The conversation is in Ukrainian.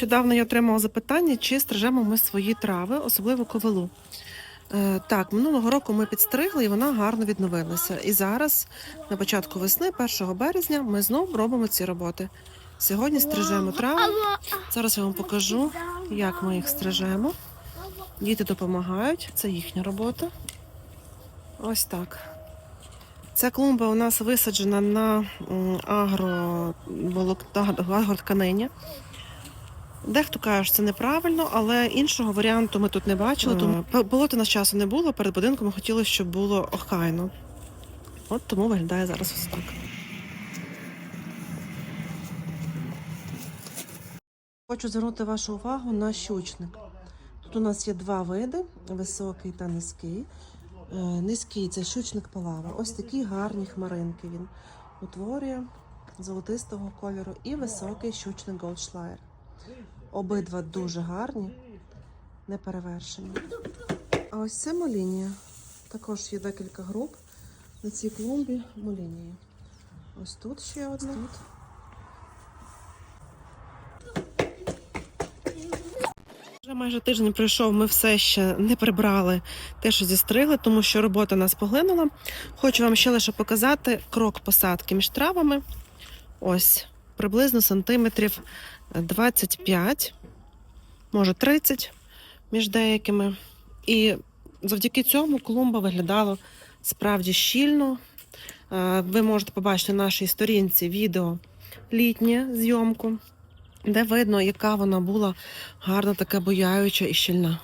Нещодавно я отримала запитання, чи стрижемо ми свої трави, особливо ковилу. Е, так, минулого року ми підстригли і вона гарно відновилася. І зараз, на початку весни, 1 березня, ми знову робимо ці роботи. Сьогодні стрижемо трави. Зараз я вам покажу, як ми їх стрижемо. Діти допомагають, це їхня робота. Ось так. Ця клумба у нас висаджена на агроволок- агротканині. Дехто каже, що це неправильно, але іншого варіанту ми тут не бачили. Тому болота у нас часу не було. Перед будинком ми хотіли, щоб було охайно. От тому виглядає зараз ось так. Хочу звернути вашу увагу на щучник. Тут у нас є два види: високий та низький. Е, Низький це щучник палава. Ось такі гарні хмаринки він утворює золотистого кольору і високий щучник Goldschleier. Обидва дуже гарні, неперевершені. А ось це молінія. Також є декілька груп на цій клумбі молінії. Ось тут ще одна. Тут. Вже майже тиждень пройшов, ми все ще не прибрали те, що зістригли, тому що робота нас поглинула. Хочу вам ще лише показати крок посадки між травами. Ось, приблизно сантиметрів 25, може 30 між деякими. І завдяки цьому клумба виглядала справді щільно. Ви можете побачити на нашій сторінці відео літнє зйомку, де видно, яка вона була гарна, така бояюча і щільна.